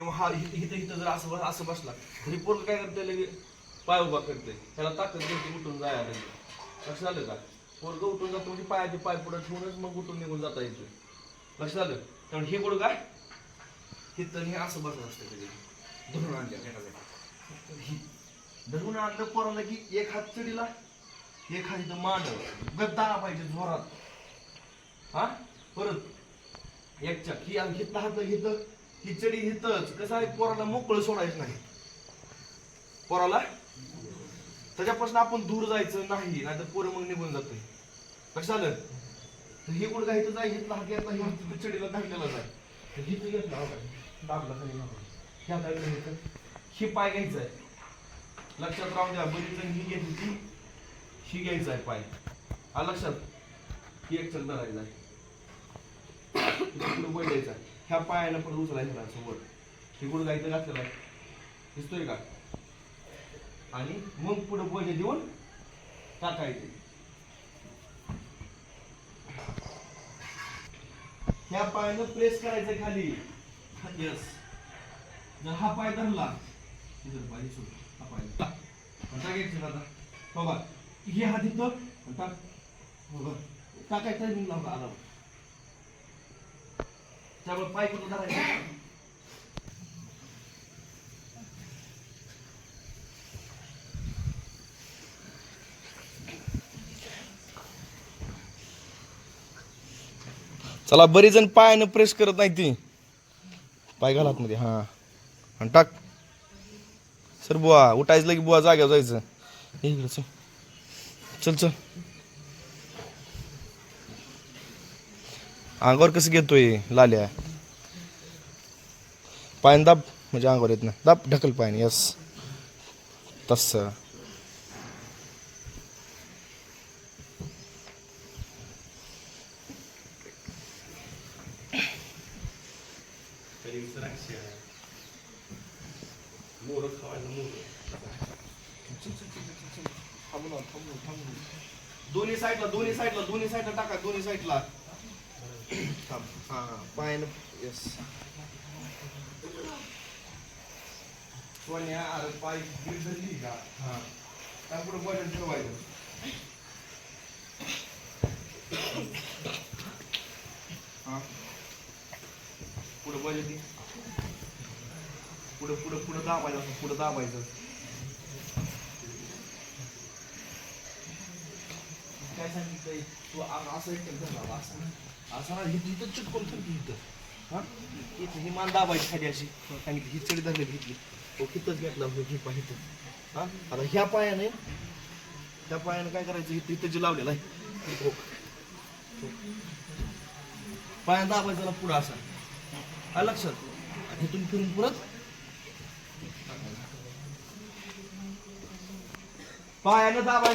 हा इथं इथं जर असं असं बसला तरी पोरग काय करते लगे पाय उभा करते त्याला ताकद घेते उठून जायला लागेल झालं आलं का? पोरग उठून जातो म्हणजे पायाचे पाय पुढे ठेवूनच मग उठून निघून जाता येते. लक्ष झालं? त्यामुळे हे पोरग काय? इथं हे असं बसत असतं कधी धरून आणल्या एखाद्या धरून आणलं पोराला की एक हात चढीला एक हात इथं मांड गद्दा पाहिजे जोरात. हा? परत. एक चक. ही हिथं हात हिथं ही चढी हिथंच कसं आहे पोराला मोकळं सोडायचं नाही. पोराला? त्याच्यापासून आपण दूर जायचं नाही नाहीतर पोरं मग निघून जातोय. कसं आलं? तर हे कुठं काय जाय हिथला हात घेतला हे खिचडीला धाकलेला जाय तर हिथं घेतला हो काय दाबला खाली ह्या दाखलं घेतलं ही पाय घ्यायचा आहे. लक्षात राहून द्या बरीच जण ही घेतली ती ही घ्यायचा आहे पाय. हा लक्षात? ही एक चल धरायचा आहे पुढे वर द्यायचा ह्या पायाला पण उचलायचा असं वर हे गुड गायचं घातलेलं आहे. दिसतोय का? आणि मग पुढे बजे देऊन टाकायचे. ह्या पायानं प्रेस करायचं खाली. यस जर हा पाय धरला इथं पाय सोड हा पाय. टाकायचं आता. बघा हे हा तिथं टाक. बघा टाकायचं मी लावला आला त्यामुळे पाय कुठून धरायचं? चला बरी जण पायानं प्रेस करत नाही ती. पाय घालात मध्ये हा. आणि टाक. सर बुवा उठायचं की बुवा जाग्यावर जायचं. इकडं चल. चल चल. अंगावर कसं घेतोय लाल्या? पायन दाब म्हणजे अंगावर येत नाही. दाब ढकल पायन. यस तस. दोन्ही साईडला दोन्ही साईडला दोन्ही साईडला टाका दोन्ही साईडला. थांब हा पायन यस सोन्या अरे पाय गिर धरली का हा त्या पुढे बटन ठेवायचं हा पुढे बटन पुढं पुढं पुढे दाबायचं असं पुढे दाबायचं काय सांगितलंय? तू असं एक धरला असं असं ना इथं इथं चिटकून ठेवते इथं. हा? इथं ही मान दाबायची खाली अशी. सांगितली ही चढ धरली घेतली तो कितच घेतला हो घे पाय इथं. हा? आता ह्या पायाने त्या पायाने काय करायचं? इथं इथं जे लावलेलं आहे हो. पायाने दाबायचा पुढं असा. हा लक्षात? आणि इथून फिरून परत पायानं दाबाय